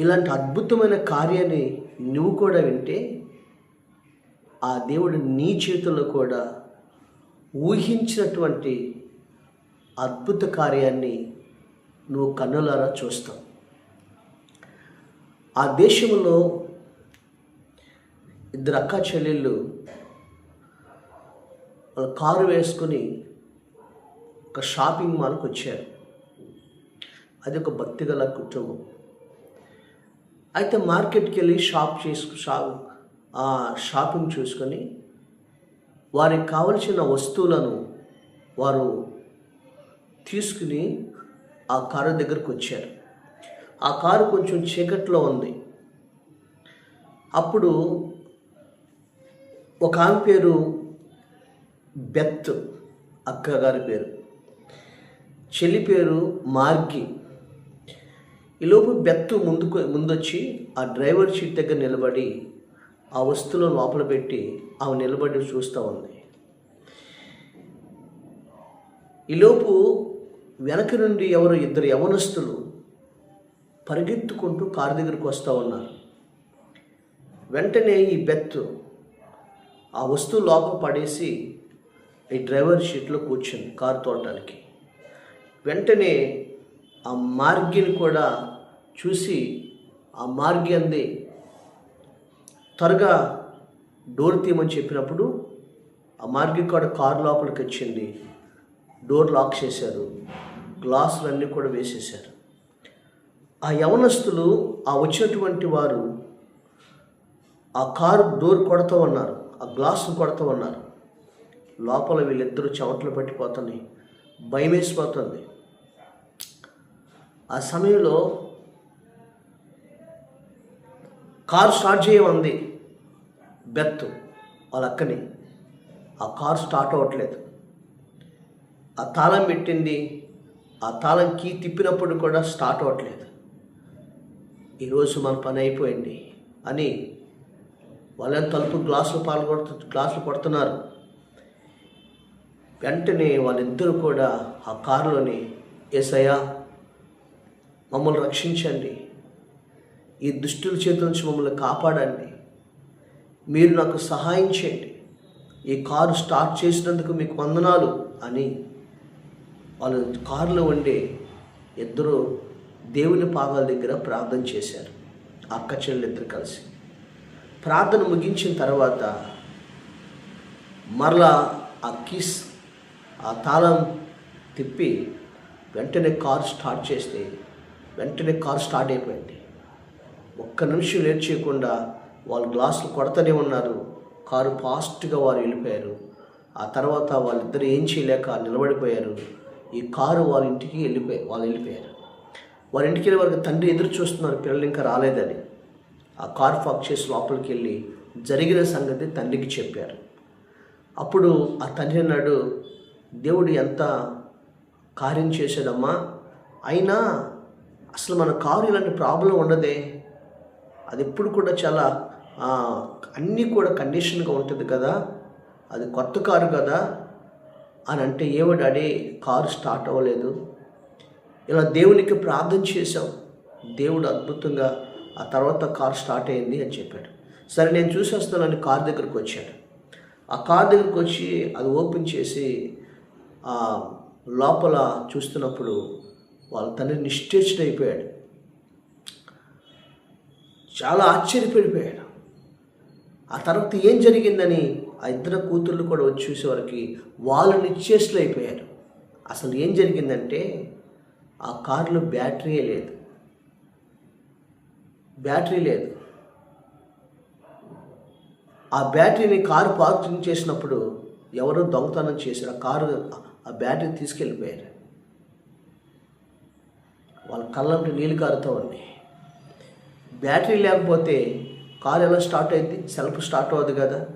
ఇలాంటి అద్భుతమైన కార్యాన్ని నువ్వు కూడా వింటే ఆ దేవుడు నీ చేతుల్లో కూడా ఊహించినటువంటి అద్భుత కార్యాన్ని నువ్వు కన్నులారా చూస్తావు. ఆ దేశంలో ఇద్దరు అక్క చెల్లెళ్ళు వాళ్ళ కారు వేసుకొని ఒక షాపింగ్ మాల్కి వచ్చారు అది ఒక భక్తిగల కుటుంబం. అయితే మార్కెట్కి వెళ్ళి షాప్ చేసుకు షాప్ ఆ షాపింగ్ చూసుకొని వారికి కావలసిన వస్తువులను వారు తీసుకుని ఆ కారు దగ్గరకు వచ్చారు. ఆ కారు కొంచెం చీకట్లో ఉంది. అప్పుడు ఒక ఆమె పేరు బెత్ అక్కగారి పేరు. చెల్లి పేరు మార్గి. ఈలోపు బెత్తు ముందుకు ముందొచ్చి ఆ డ్రైవర్ సీట్ దగ్గర నిలబడి ఆ వస్తువులను లోపల పెట్టి ఆమె నిలబడి చూస్తూ ఉంది. ఈలోపు వెనక నుండి ఎవరు ఇద్దరు యవనస్తులు పరిగెత్తుకుంటూ కారు దగ్గరికి వస్తూ ఉన్నారు. వెంటనే ఈ బెత్తు ఆ వస్తువు లోపల పడేసి ఈ డ్రైవర్ షీట్లో కూర్చుంది కారు తోడటానికి వెంటనే ఆ మార్గిని కూడా చూసి ఆ మార్గి అంది త్వరగా డోర్ తీయమని చెప్పినప్పుడు ఆ మార్గి కూడా కారు లోపలికి వచ్చింది. డోర్ లాక్ చేశారు. గ్లాసులన్నీ కూడా వేసేశారు. ఆ యవనస్తులు ఆ వచ్చినటువంటి వారు ఆ కారు డోర్ కొడతా ఉన్నారు. ఆ గ్లాసును కొడతా ఉన్నారు. లోపల వీళ్ళిద్దరూ చెమటలు పట్టిపోతున్నాయి. భయం వేసిపోతుంది ఆ సమయంలో కారు స్టార్ట్ చేయమంది. బెత్తు వాళ్ళ అక్కని ఆ కారు స్టార్ట్ అవ్వట్లేదు. ఆ తాళం పెట్టింది. ఆ తాళం కీ తిప్పినప్పుడు కూడా స్టార్ట్ అవ్వట్లేదు. ఈరోజు మన పని అయిపోయింది అని వాళ్ళని తలుపు గ్లాసులు పాలు కొడుతు గ్లాసులు కొడుతున్నారు. వెంటనే వాళ్ళిద్దరూ కూడా ఆ కారులోని ఏసయ్యా మమ్మల్ని రక్షించండి. ఈ దుష్టుల చేతుల నుంచి మమ్మల్ని కాపాడండి. మీరు నాకు సహాయం చేయండి. ఈ కారు స్టార్ట్ చేసినందుకు మీకు వందనాలు. అని వాళ్ళు కారులో ఉండే ఇద్దరు దేవుని పాదాల దగ్గర ప్రార్థన చేశారు. అక్క చెల్లెలు ఇద్దరు కలిసి. ప్రార్థన ముగించిన తర్వాత మరలా ఆ కీస్ ఆ తాళం తిప్పి వెంటనే కారు స్టార్ట్ చేస్తే వెంటనే కారు స్టార్ట్ అయిపోయింది. ఒక్క నిమిషం లేట్ చేయకుండా వాళ్ళు గ్లాసులు కొడతనే ఉన్నారు. కారు ఫాస్ట్గా వారు వెళ్ళిపోయారు. ఆ తర్వాత వాళ్ళిద్దరు ఏం చేయలేక నిలబడిపోయారు. ఈ కారు వాళ్ళ ఇంటికి వెళ్ళిపోయి వాళ్ళు వెళ్ళిపోయారు. వారి ఇంటికి వెళ్ళే వారికి తండ్రి ఎదురు చూస్తున్నారు పిల్లలు ఇంకా రాలేదని. ఆ కార్ ఫాక్ చేసి లోపలికి వెళ్ళి జరిగిన సంగతి తండ్రికి చెప్పారు. అప్పుడు ఆ తండ్రి అన్నాడు దేవుడు ఎంత కార్యం చేశాడమ్మా. అయినా అసలు మన కారు ఇలాంటి ప్రాబ్లం ఉండదే. అది ఎప్పుడు కూడా చాలా అన్నీ కూడా కండిషన్గా ఉంటుంది కదా. అది కొత్త కారు కదా. అని అంటే ఏమో డాడీ కారు స్టార్ట్ అవ్వలేదు. ఇలా దేవునికి ప్రార్థన చేశాం. దేవుడు అద్భుతంగా ఆ తర్వాత కార్ స్టార్ట్ అయింది అని చెప్పాడు. సరే నేను చూసేస్తానని కార్ దగ్గరికి వచ్చాడు. ఆ కార్ దగ్గరికి వచ్చి అది ఓపెన్ చేసి ఆ లోపల చూస్తున్నప్పుడు వాళ్ళ తండ్రి నిశ్చేష్ట అయిపోయాడు. చాలా ఆశ్చర్యపడిపోయాడు. ఆ తర్వాత ఏం జరిగిందని ఆ ఇద్దరు కూతుర్లు కూడా వచ్చి చూసేవారికి వాళ్ళు నిశ్చేష్లు అయిపోయారు. అసలు ఏం జరిగిందంటే ఆ కారులో బ్యాటరీయే లేదు. బ్యాటరీ లేదు. ఆ బ్యాటరీని కారు పార్కింగ్ చేసినప్పుడు ఎవరో దొంగతనం చేశారు. ఆ కారు ఆ బ్యాటరీ తీసుకెళ్ళిపోయారు. వాళ్ళ కళ్ళంటే నీళ్ళు కారుతూ ఉంది బ్యాటరీ లేకపోతే కారు ఎలా స్టార్ట్ అయింది? సెల్ఫ్ స్టార్ట్ అవ్వదు కదా.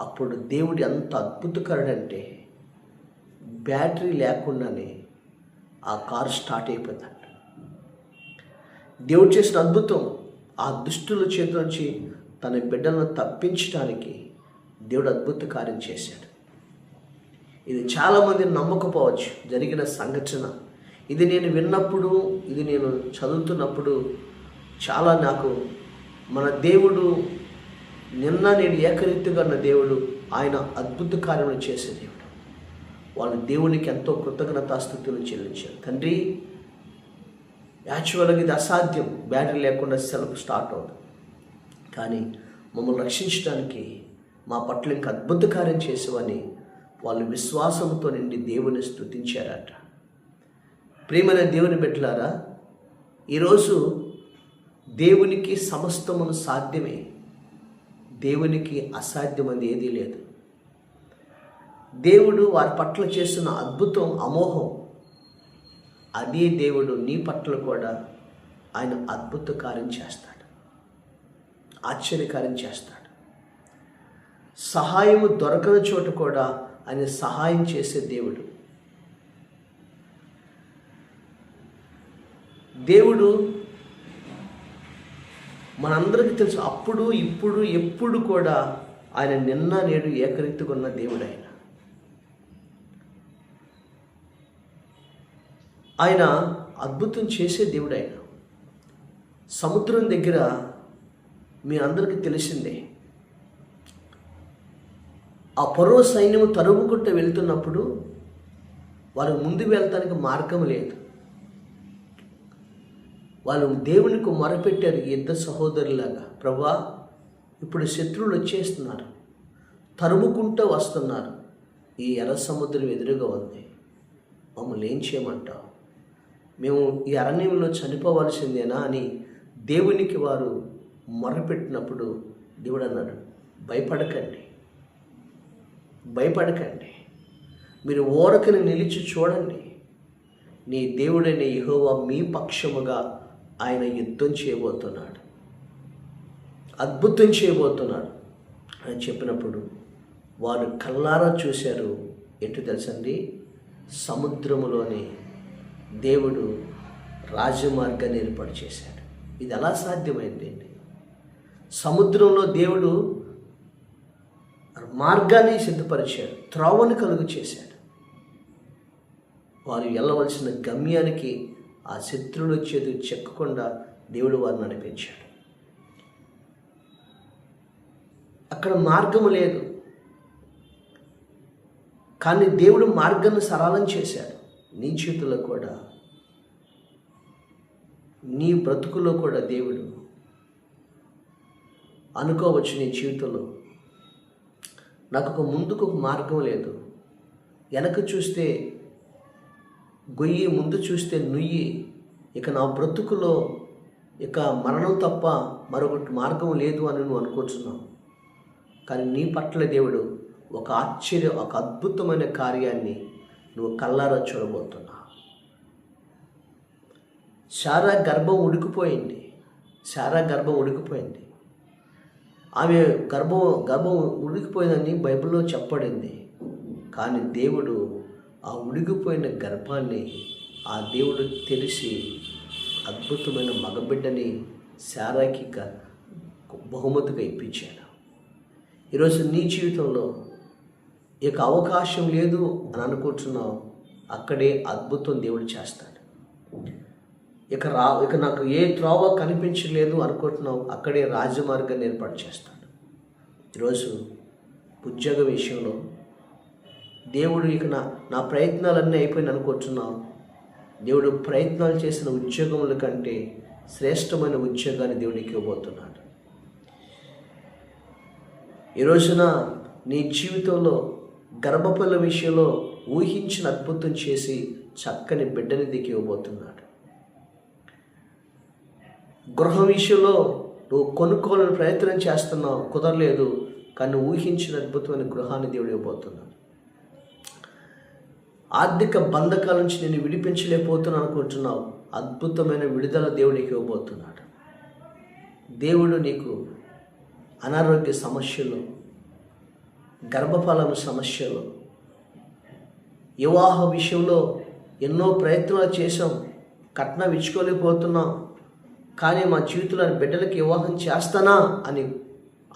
అప్పుడు దేవుడు ఎంత అద్భుతకరుడంటే బ్యాటరీ లేకుండానే ఆ కారు స్టార్ట్ అయిపోయిందంట. దేవుడు చేసిన అద్భుతం ఆ దుష్టుల చేతి నుంచి తన బిడ్డలను తప్పించడానికి దేవుడు అద్భుత కార్యం చేశాడు. ఇది చాలామంది నమ్మకపోవచ్చు జరిగిన సంఘటన. ఇది నేను విన్నప్పుడు ఇది నేను చదువుతున్నప్పుడు చాలా నాకు మన దేవుడు నిన్న నేను ఏకరీతిగా ఉన్న దేవుడు ఆయన అద్భుత కార్యములు చేసే దేవుడు. వాళ్ళు దేవునికి ఎంతో కృతజ్ఞతాస్థుతులు చెల్లించారు. తండ్రి యాక్చువల్గా ఇది అసాధ్యం. బ్యాటరీ లేకుండా సెలవు స్టార్ట్ అవుతుంది. కానీ మమ్మల్ని రక్షించడానికి మా పట్ల ఇంకా అద్భుత కార్యం చేసేవని వాళ్ళు విశ్వాసంతో నిండి దేవుని స్థుతించారట. ప్రేమైన దేవుని బిడ్డలారా ఈరోజు దేవునికి సమస్తమును సాధ్యమే. దేవునికి అసాధ్యమని ఏదీ లేదు. దేవుడు వారి పట్ల చేస్తున్న అద్భుతం అమోహం అదే దేవుడు నీ పట్ల కూడా ఆయన అద్భుత కార్యం చేస్తాడు. ఆశ్చర్యకార్యం చేస్తాడు. సహాయము దొరకని చోట కూడా ఆయన సహాయం చేసే దేవుడు. దేవుడు మనందరికీ తెలుసు అప్పుడు ఇప్పుడు ఎప్పుడు కూడా ఆయన నిన్న నేడు ఏకరీతికున్న దేవుడు ఆయన. ఆయన అద్భుతం చేసే దేవుడు ఆయన. సముద్రం దగ్గర మీ అందరికీ తెలిసిందే ఆ పరో సైన్యం తరుముకుంటూ వెళ్తున్నప్పుడు వారు ముందు వెళ్తానికి మార్గం లేదు. వాళ్ళు దేవునికి మొరపెట్టారు ఇద్దరు సహోదరులాగా. ప్రభా ఇప్పుడు శత్రువులు వచ్చేస్తున్నారు. తరుముకుంటూ వస్తున్నారు. ఈ ఎర్ర సముద్రం ఎదురుగా ఉంది. మమ్మల్ని ఏం చేయమంటావు? మేము ఈ అరణ్యంలో చనిపోవలసిందేనా అని దేవునికి వారు మొరపెట్టినప్పుడు దేవుడు అన్నాడు భయపడకండి. భయపడకండి. మీరు ఓరకని నిలిచి చూడండి. నీ దేవుడైన యహోవా మీ పక్షముగా ఆయన యుద్ధం చేయబోతున్నాడు. అద్భుతం చేయబోతున్నాడు. అని చెప్పినప్పుడు వారు కల్లారా చూశారు. ఎటు తెలుసండి సముద్రములోని దేవుడు రాజమార్గాన్ని ఏర్పాటు చేశాడు. ఇది ఎలా సాధ్యమైందండి సముద్రంలో దేవుడు మార్గాన్ని సిద్ధపరిచాడు. త్రోవను కలుగు చేశాడు వారు వెళ్ళవలసిన గమ్యానికి ఆ శత్రువుల చేతి చెక్కకుండా దేవుడు వారిని నడిపించాడు. అక్కడ మార్గము లేదు. కానీ దేవుడు మార్గాన్ని సరళం చేశాడు. నీ చేతుల్లో కూడా నీ బ్రతుకులో కూడా దేవుడు అనుకోవచ్చు నీ జీవితంలో. నాకు ఒక ముందుకు ఒక మార్గం లేదు. వెనక చూస్తే గొయ్యి ముందు చూస్తే నుయ్యి. ఇక నా బ్రతుకులో ఇక మరణం తప్ప మరొకటి మార్గం లేదు అని నువ్వు అనుకుంటున్నావు. కానీ నీ పట్ల దేవుడు ఒక ఆశ్చర్య ఒక అద్భుతమైన కార్యాన్ని నువ్వు కల్లారా చూడబోతున్నావు. శారా గర్భం ఉడికిపోయింది. శారా గర్భం ఉడికిపోయింది. ఆమె గర్భం గర్భం ఉడికిపోయిందని బైబిల్లో చెప్పబడింది. కానీ దేవుడు ఆ ఉడికిపోయిన గర్భాన్ని ఆ దేవుడు తెలిసి అద్భుతమైన మగబిడ్డని శారాకి బహుమతిగా ఇప్పించాడు. ఈరోజు నీ జీవితంలో ఇక అవకాశం లేదు అని అనుకుంటున్నావు అక్కడే అద్భుతం దేవుడు చేస్తాడు. ఇక రా ఇక నాకు ఏ త్రోవ కనిపించలేదు అనుకుంటున్నావు అక్కడే రాజమార్గాన్ని ఏర్పాటు చేస్తాడు. ఈరోజు ఉద్యోగ విషయంలో దేవుడు ఇక నా నా ప్రయత్నాలన్నీ అయిపోయిన అనుకుంటున్నావు దేవుడు ప్రయత్నాలు చేసిన ఉద్యోగముల కంటే శ్రేష్టమైన ఉద్యోగాన్ని దేవుడికి ఇవ్వబోతున్నాడు. ఈ రోజున నీ జీవితంలో గర్భపల్ల విషయంలో ఊహించిన అద్భుతం చేసి చక్కని బిడ్డని దిగి ఇవ్వబోతున్నాడు. గృహం విషయంలో నువ్వు కొనుక్కోవాలని ప్రయత్నం చేస్తున్నావు కుదరలేదు కానీ ఊహించిన అద్భుతమైన గృహాన్ని దేవుడు ఇవ్వబోతున్నాడు. ఆర్థిక బంధకాల నుంచి నేను విడిపించలేకపోతున్నాను అనుకుంటున్నావు. అద్భుతమైన విడుదల దేవుడికి ఇవ్వబోతున్నాడు. దేవుడు నీకు అనారోగ్య సమస్యలు గర్భఫలం సమస్యలు వివాహ విషయంలో ఎన్నో ప్రయత్నాలు చేసాం కట్నం ఇచ్చుకోలేకపోతున్నాం. కానీ మా జీవితంలో బిడ్డలకి వివాహం చేస్తానా అని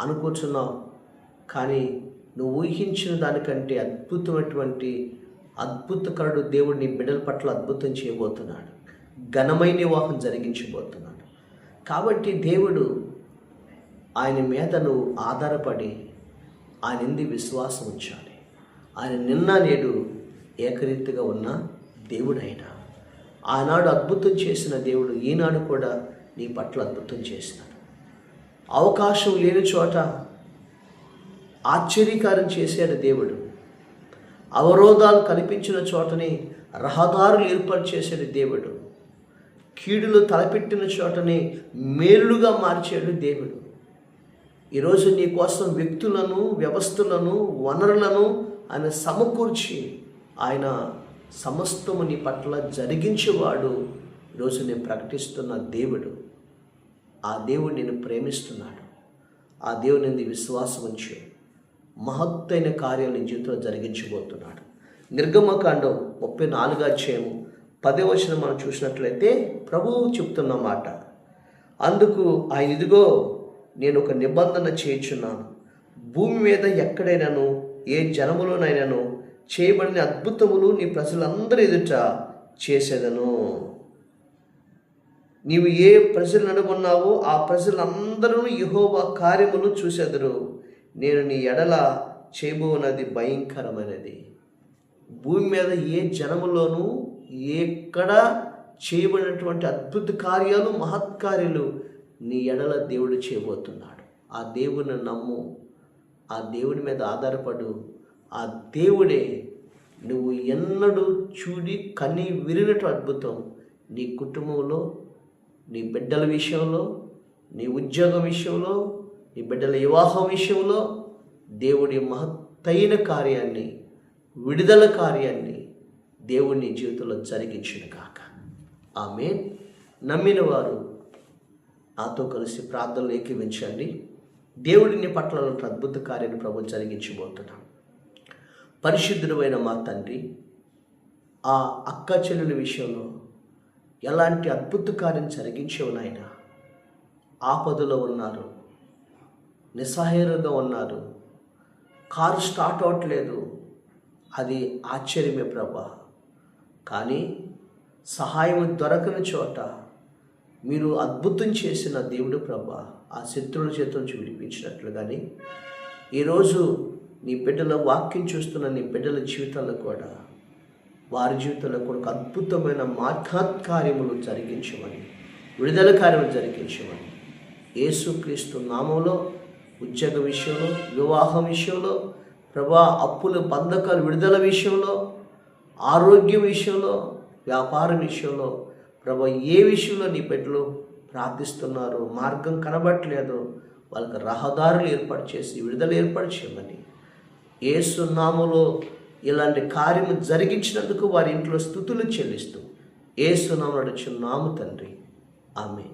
అనుకుంటున్నావు కానీ నువ్వు ఊహించిన దానికంటే అద్భుతమైనటువంటి అద్భుతకరుడు దేవుడు నీ బిడ్డల పట్ల అద్భుతం చేయబోతున్నాడు. ఘనమైన వివాహం జరిగించబోతున్నాడు. కాబట్టి దేవుడు ఆయన మీద నువ్వు ఆధారపడి ఆయన ఎందు విశ్వాసం ఉంచాలి. ఆయన నిన్న నేడు ఏకరీతిగా ఉన్న దేవుడైన. ఆనాడు అద్భుతం చేసిన దేవుడు ఈనాడు కూడా నీ పట్ల అద్భుతం చేసినాడు అవకాశం లేని చోట ఆశ్చర్యకారం చేశాడు దేవుడు. అవరోధాలు కనిపించిన చోటని రహదారులు ఏర్పాటు చేశాడు దేవుడు. కీడులు తలపెట్టిన చోటని మేలుగా మార్చాడు దేవుడు. ఈరోజు నీ కోసం వ్యక్తులను వ్యవస్థలను వనరులను ఆయన సమకూర్చి ఆయన సమస్తము నీ పట్ల జరిగించేవాడు ఈరోజు నేను ప్రకటిస్తున్న దేవుడు. ఆ దేవుడు నేను ప్రేమిస్తున్నాడు. ఆ దేవుని నీ విశ్వాసం ఉంచాడు మహత్తైన కార్యాలు నీ జీవితంలో జరిగించబోతున్నాడు. నిర్గమకాండం ముప్పై నాలుగు అధ్యాయము పదే వచనం మనం చూసినట్లయితే ప్రభువు చెప్తున్న మాట అందుకు ఆయన ఇదిగో నేను ఒక నిబంధన చేయుచున్నాను. భూమి మీద ఎక్కడైనాను ఏ జనములోనైనాను చేయబడిన అద్భుతములు నీ ప్రజలందరి ఎదుట చేసేదను. నీవు ఏ ప్రజలను నడుమున్నావో ఆ ప్రజలందరూ యెహోవా కార్యములు చూసేదరు. నేను నీ ఎడల చేయబోనది భయంకరమైనది. భూమి మీద ఏ జనములోనూ ఎక్కడ చేయబడినటువంటి అద్భుత కార్యాలు మహత్కార్యాలు నీ ఎడల దేవుడు చేయబోతున్నాడు. ఆ దేవుని నమ్ము ఆ దేవుని మీద ఆధారపడు ఆ దేవుడే నువ్వు ఎన్నడూ చూడి కని విరినట్టు అద్భుతం. నీ కుటుంబంలో నీ బిడ్డల విషయంలో నీ ఉద్యోగం విషయంలో నీ బిడ్డల వివాహం విషయంలో దేవుడి మహత్తైన కార్యాన్ని విడుదల కార్యాన్ని దేవుని జీవితంలో జరిగించిన కాక ఆమె నమ్మిన వారు నాతో కలిసి ప్రార్థనలు ఏకీవించండి. దేవుడిని పట్ల అద్భుత కార్యాన్ని ప్రభు జరిగించబోతున్నాం పరిశుద్ధుడమైన మా తండ్రి ఆ అక్క చెల్లెల విషయంలో ఎలాంటి అద్భుత కార్యం జరిగించేవనైనా నాయన ఆపదలో ఉన్నారు. నిస్సహాయంగా ఉన్నారు. కారు స్టార్ట్ అవ్వట్లేదు అది ఆశ్చర్యమే ప్రభా. కానీ సహాయం దొరకని చోట మీరు అద్భుతం చేసిన దేవుడు ప్రభా ఆ శత్రువుల చేతి నుంచి విడిపించినట్లు కానీ ఈరోజు నీ బిడ్డల వాక్యం చూస్తున్న నీ బిడ్డల జీవితాల్లో కూడా వారి జీవితంలో కూడా ఒక అద్భుతమైన మార్గాత్కార్యములు జరిగించమని విడుదల కార్యములు జరిగించమని యేసుక్రీస్తు నామంలో ఉద్యోగ విషయంలో వివాహం విషయంలో ప్రభా అప్పుల బంధకాలు విడుదల విషయంలో ఆరోగ్యం విషయంలో వ్యాపారం విషయంలో ప్రభా ఏ విషయంలో నీ బిడ్డలు ప్రార్థిస్తున్నారు మార్గం కనబట్టలేదు వాళ్ళకి రహదారులు ఏర్పాటు చేసి విడుదల ఏర్పాటు చేయమని. ఏసునామలో ఇలాంటి కార్యము జరిగించినందుకు వారి ఇంట్లో స్థుతులు చెల్లిస్తూ ఏసునామడు నాము తండ్రి. ఆమె